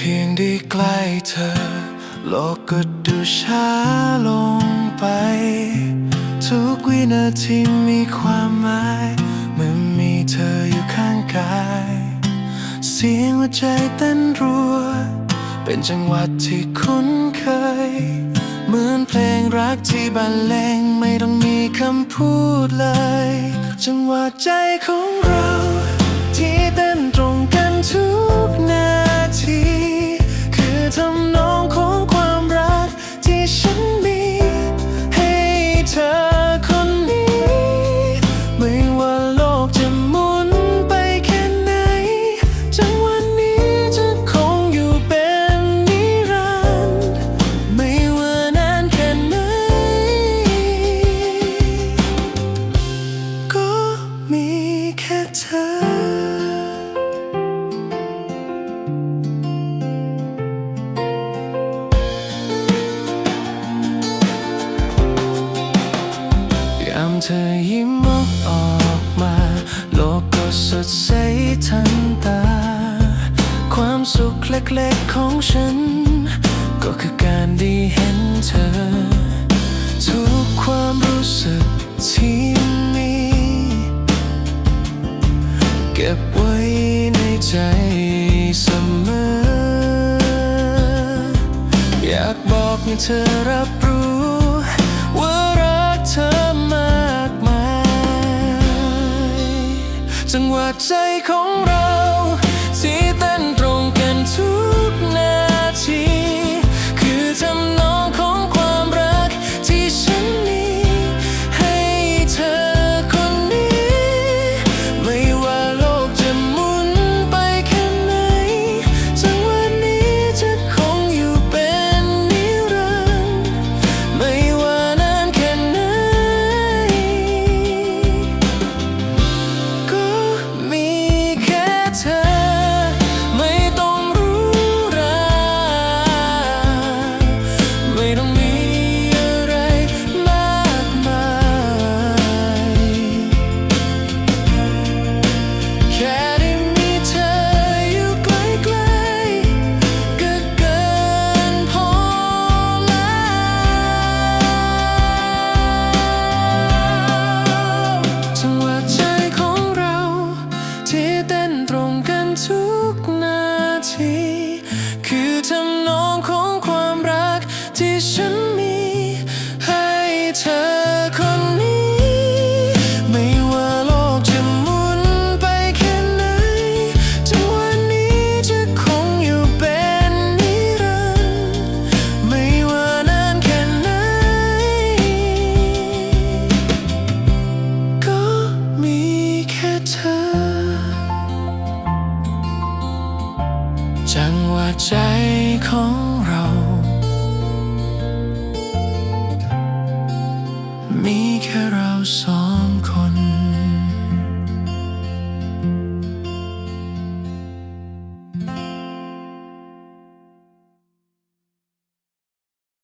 พียงได้ใกล้เธอ โลกก็ดูช้าลงไป ทุกวินาทีมีความหมายเมื่อมีเธออยู่ข้างกาย เสียงหัวใจเต้นรัว เป็นจังหวะที่คุ้นเคย เหมือนเพลงรักที่บรรเลงไม่ต้องมีคำพูดเลย จังหวะใจของเรา เธอยิ้มออกมา โลกก็สดใสทันตา ความสุขเล็กๆของฉัน ก็คือการได้เห็นเธอ ทุกความรู้สึกที่มีเก็บไว้ในใจเสมอ อยากบอกให้เธอรับรู้ จังหวะใจของเรา จังหวะใจของเรา มีแค่เราสอง